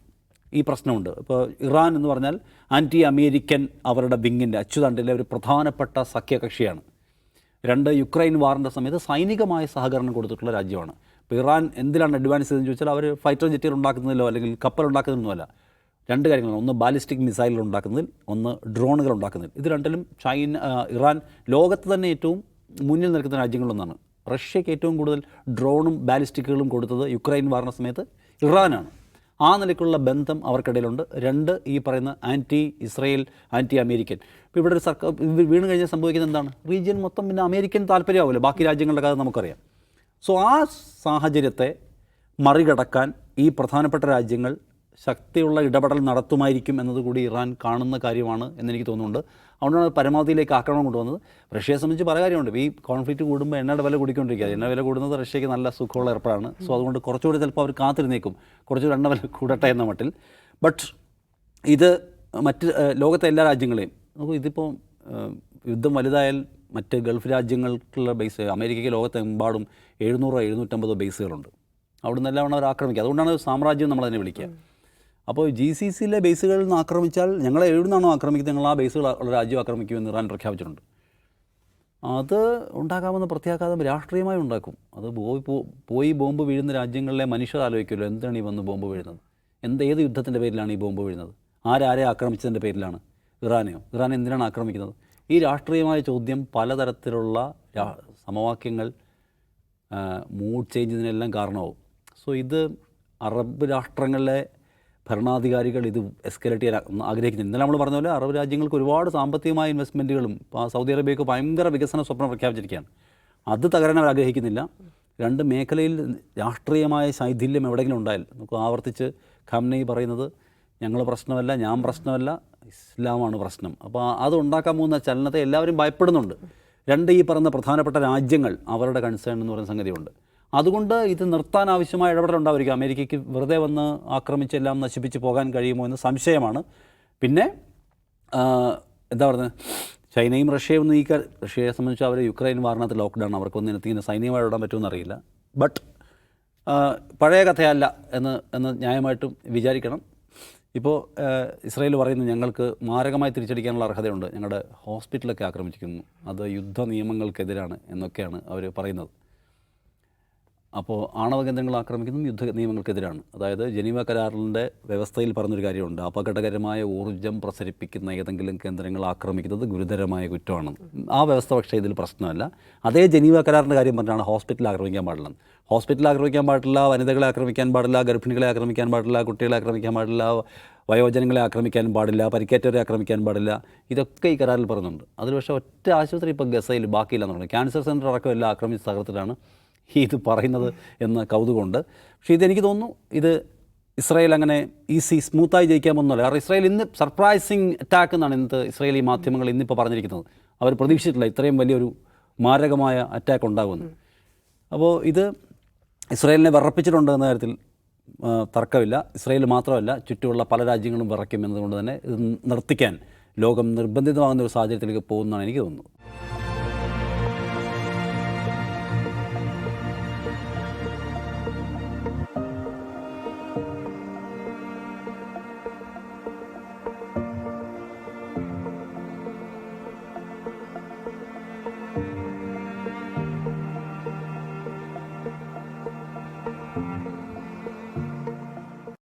ഈ പ്രശ്നമുണ്ട്. ഇപ്പോൾ ഇറാൻ എന്ന് പറഞ്ഞാൽ ആന്റി അമേരിക്കൻ അവരുടെ വിങ്ങിന്റെ അച്ചുതണ്ടിലെ ഒരു പ്രധാനപ്പെട്ട സഖ്യകക്ഷിയാണ്. രണ്ട് യുക്രൈൻ വാറിന്റെ സമയത്ത് സൈനികമായ സഹകരണം കൊടുത്തിട്ടുള്ള രാജ്യമാണ്. ഇപ്പോൾ ഇറാൻ എന്തിലാണ് അഡ്വാൻസ് ചെയ്തതെന്ന് ചോദിച്ചാൽ അവർ ഫൈറ്റർ ജെറ്റുകൾ ഉണ്ടാക്കുന്നതിലോ അല്ലെങ്കിൽ കപ്പൽ ഉണ്ടാക്കുന്നതിലൊന്നുമല്ല രണ്ട് കാര്യങ്ങളാണ്. ഒന്ന് ബാലിസ്റ്റിക് മിസൈലുകൾ ഉണ്ടാക്കുന്നതിൽ ഒന്ന് ഡ്രോണുകൾ ഉണ്ടാക്കുന്നതിൽ. ഇത് രണ്ടിലും ചൈന ഇറാൻ ലോകത്ത് തന്നെ ഏറ്റവും മുന്നിൽ നിൽക്കുന്ന രാജ്യങ്ങളൊന്നാണ് റഷ്യയ്ക്ക് ഏറ്റവും കൂടുതൽ ഡ്രോണും ബാലിസ്റ്റിക്കുകളും കൊടുത്തത് യുക്രൈൻ വാറിന സമയത്ത് ഇറാനാണ്. ആ നിലയ്ക്കുള്ള ബന്ധം അവർക്കിടയിലുണ്ട്. രണ്ട് ഈ പറയുന്ന ആന്റി ഇസ്രയേൽ ആന്റി അമേരിക്കൻ ഇപ്പോൾ ഇവിടെ ഒരു സർക്കാർ വീണ് കഴിഞ്ഞാൽ സംഭവിക്കുന്നത് എന്താണ്? റീജിയൻ മൊത്തം പിന്നെ അമേരിക്കൻ താല്പര്യമാവില്ല? ബാക്കി രാജ്യങ്ങളുടെ കാര്യം നമുക്കറിയാം. സോ ആ സാഹചര്യത്തെ മറികടക്കാൻ ഈ പ്രധാനപ്പെട്ട രാജ്യങ്ങൾ ശക്തിയുള്ള ഇടപെടൽ നടത്തുമായിരിക്കും എന്നതുകൂടി ഇറാൻ കാണുന്ന കാര്യമാണ് എന്നെനിക്ക് തോന്നുന്നുണ്ട്. അതുകൊണ്ടാണ് പരമാവധിയിലേക്ക് ആക്രമണം കൊണ്ടുവന്നത്. റഷ്യയെ സംബന്ധിച്ച് പല കാര്യമുണ്ട്. ഈ കോൺഫ്ലിക്റ്റ് കൂടുമ്പോൾ എണ്ണയുടെ വില കൂടിക്കൊണ്ടിരിക്കുക എണ്ണ വില കൂടുന്നത് റഷ്യയ്ക്ക് നല്ല സുഖമുള്ള ഏർപ്പാടാണ്. സോ അതുകൊണ്ട് കുറച്ചുകൂടി ചിലപ്പോൾ അവർ കാത്തിരുന്നേക്കും. കുറച്ചുകൂടി എണ്ണ വില കൂടട്ടെ എന്ന മട്ടിൽ. ബട്ട് ഇത് മറ്റ് ലോകത്തെ എല്ലാ രാജ്യങ്ങളെയും നോക്കൂ ഇതിപ്പോൾ യുദ്ധം വലുതായാൽ മറ്റ് ഗൾഫ് രാജ്യങ്ങൾക്കുള്ള ബേസ് അമേരിക്കയ്ക്ക് ലോകത്തെമ്പാടും എഴുന്നൂറോ എഴുന്നൂറ്റമ്പതോ ബേസുകളുണ്ട് അവിടെ നിന്നെല്ലാം അവർ ആക്രമിക്കുക. അതുകൊണ്ടാണ് സാമ്രാജ്യം നമ്മളതിനെ വിളിക്കുക. അപ്പോൾ ജി സി സിയിലെ ബേസുകളിൽ നിന്ന് ആക്രമിച്ചാൽ ഞങ്ങളെ എവിടുന്നാണോ ആക്രമിക്കുന്നത് ഞങ്ങൾ ആ ബേസുകൾ ഉള്ള രാജ്യം ആക്രമിക്കുമെന്ന് ഇറാൻ പ്രഖ്യാപിച്ചിട്ടുണ്ട്. അത് ഉണ്ടാക്കാമെന്ന പ്രത്യാഘാതം രാഷ്ട്രീയമായി ഉണ്ടാക്കും. അത് പോയി പോയി ബോംബ് വീഴുന്ന രാജ്യങ്ങളിലെ മനുഷ്യർ ആലോചിക്കുമല്ലോ എന്താണ് ഈ വന്ന് ബോംബ് വീഴുന്നത്? എന്ത് ഏത് യുദ്ധത്തിന്റെ പേരിലാണ് ഈ ബോംബ് വീഴുന്നത്? ആരാരെ ആക്രമിച്ചതിന്റെ പേരിലാണ്? ഇറാനെയോ? ഇറാൻ എന്തിനാണ് ആക്രമിക്കുന്നത്? ഈ രാഷ്ട്രീയമായ ചോദ്യം പലതരത്തിലുള്ള സമവാക്യങ്ങൾ മൂഡ് ചേഞ്ചിനെല്ലാം കാരണമാവും. സോ ഇത് അറബ് രാഷ്ട്രങ്ങളിലെ ഭരണാധികാരികൾ ഇത് എസ്കലേറ്റ് ചെയ്യാൻ ആഗ്രഹിക്കുന്നത് ഇന്നലെ നമ്മൾ പറഞ്ഞ പോലെ അറബ് രാജ്യങ്ങൾക്ക് ഒരുപാട് സാമ്പത്തികമായ ഇൻവെസ്റ്റ്മെന്റുകളും സൗദി അറേബ്യക്ക് ഭയങ്കര വികസന സ്വപ്നം പ്രഖ്യാപിച്ചിരിക്കുകയാണ്. അത് തകരാൻ അവർ ആഗ്രഹിക്കുന്നില്ല. രണ്ട് മേഖലയിൽ രാഷ്ട്രീയമായ ശൈഥില്യം എവിടെയെങ്കിലും ഉണ്ടായാൽ നമുക്ക് ആവർത്തിച്ച് ഖംനൈ പറയുന്നത് ഞങ്ങൾ പ്രശ്നമല്ല ഞാൻ പ്രശ്നമല്ല ഇസ്ലാമാണ് പ്രശ്നം. അപ്പോൾ അത് ഉണ്ടാക്കാൻ പോകുന്ന ചലനത്തെ എല്ലാവരും ഭയപ്പെടുന്നുണ്ട്. രണ്ട് ഈ പറഞ്ഞ പ്രധാനപ്പെട്ട രാജ്യങ്ങൾ അവരുടെ കൺസേൺ എന്ന് പറയുന്ന സംഗതിയുണ്ട്. അതുകൊണ്ട് ഇത് നിർത്താൻ ആവശ്യമായ ഇടപെടൽ ഉണ്ടാവുമായിരിക്കും. അമേരിക്കയ്ക്ക് വെറുതെ വന്ന് ആക്രമിച്ചെല്ലാം നശിപ്പിച്ച് പോകാൻ കഴിയുമോ എന്ന് സംശയമാണ്. പിന്നെ എന്താ പറയുന്നത്? ചൈനയും റഷ്യയും ഒന്നും ഈ റഷ്യയെ സംബന്ധിച്ച് അവർ യുക്രൈൻ വാറിനകത്ത് ലോക്ക്ഡൗൺ അവർക്കൊന്നും ഇതിന് സൈന്യമായി ഇടാൻ പറ്റുമെന്ന് അറിയില്ല. ബട്ട് പഴയ കഥയല്ല എന്ന് എന്ന് ന്യായമായിട്ടും വിചാരിക്കണം. ഇപ്പോൾ ഇസ്രയേൽ പറയുന്നു ഞങ്ങൾക്ക് മാരകമായി തിരിച്ചടിക്കാനുള്ള അർഹതയുണ്ട്. ഞങ്ങളുടെ ഹോസ്പിറ്റലൊക്കെ ആക്രമിച്ചിരിക്കുന്നു. അത് യുദ്ധ നിയമങ്ങൾക്കെതിരാണ് എന്നൊക്കെയാണ് അവർ പറയുന്നത്. അപ്പോൾ ആണവ കേന്ദ്രങ്ങൾ ആക്രമിക്കുന്നതും യുദ്ധ നിയമങ്ങൾക്കെതിരാണ്. അതായത് ജനീവ കരാറിന്റെ വ്യവസ്ഥയിൽ പറഞ്ഞൊരു കാര്യമുണ്ട്. അപകടകരമായ ഊർജം പ്രസരിപ്പിക്കുന്ന ഏതെങ്കിലും കേന്ദ്രങ്ങൾ ആക്രമിക്കുന്നത് ഗുരുതരമായ കുറ്റമാണ്. ആ വ്യവസ്ഥ പക്ഷേ ഇതിൽ പ്രശ്നമല്ല. അതേ ജനീവ കരാറിന്റെ കാര്യം പറഞ്ഞാണ് ഹോസ്പിറ്റൽ ആക്രമിക്കാൻ പാടില്ല. ഹോസ്പിറ്റൽ ആക്രമിക്കാൻ പാടില്ല വനിതകളെ ആക്രമിക്കാൻ പാടില്ല ഗർഭിണികളെ ആക്രമിക്കാൻ പാടില്ല കുട്ടികളെ ആക്രമിക്കാൻ പാടില്ല വയോജനങ്ങളെ ആക്രമിക്കാൻ പാടില്ല പരിക്കേറ്റവരെ ആക്രമിക്കാൻ പാടില്ല. ഇതൊക്കെ ഈ കരാറിൽ പറയുന്നുണ്ട് അതിൽ പക്ഷേ ഒറ്റ ആശുപത്രി ഇപ്പോൾ ഗസയിൽ ബാക്കിയില്ലെന്ന് പറഞ്ഞു. ക്യാൻസർ സെന്റർ അടക്കം എല്ലാം ആക്രമിച്ച തകർത്തിലാണ് ഇത് പറയുന്നത് എന്ന് കൗതുകമുണ്ട്. പക്ഷേ ഇതെനിക്ക് തോന്നുന്നു ഇത് ഇസ്രായേൽ അങ്ങനെ ഈസി സ്മൂത്തായി ജയിക്കാമെന്നല്ല. കാരണം ഇസ്രായേൽ ഇന്ന് സർപ്രൈസിങ് അറ്റാക്ക് എന്നാണ് ഇന്നത്തെ ഇസ്രായേലി മാധ്യമങ്ങൾ ഇന്നിപ്പോൾ പറഞ്ഞിരിക്കുന്നത്. അവർ പ്രതീക്ഷിച്ചിട്ടില്ല ഇത്രയും വലിയൊരു മാരകമായ അറ്റാക്ക് ഉണ്ടാകുമെന്ന്. അപ്പോൾ ഇത് ഇസ്രായേലിനെ വിറപ്പിച്ചിട്ടുണ്ട് എന്ന കാര്യത്തിൽ തർക്കമില്ല. ഇസ്രായേൽ മാത്രമല്ല ചുറ്റുമുള്ള പല രാജ്യങ്ങളും വിറയ്ക്കും എന്നതുകൊണ്ട് തന്നെ ഇത് നിർത്തിക്കാൻ ലോകം നിർബന്ധിതമാകുന്ന ഒരു സാഹചര്യത്തിലേക്ക് പോകുന്നതാണ് എനിക്ക് തോന്നുന്നത്.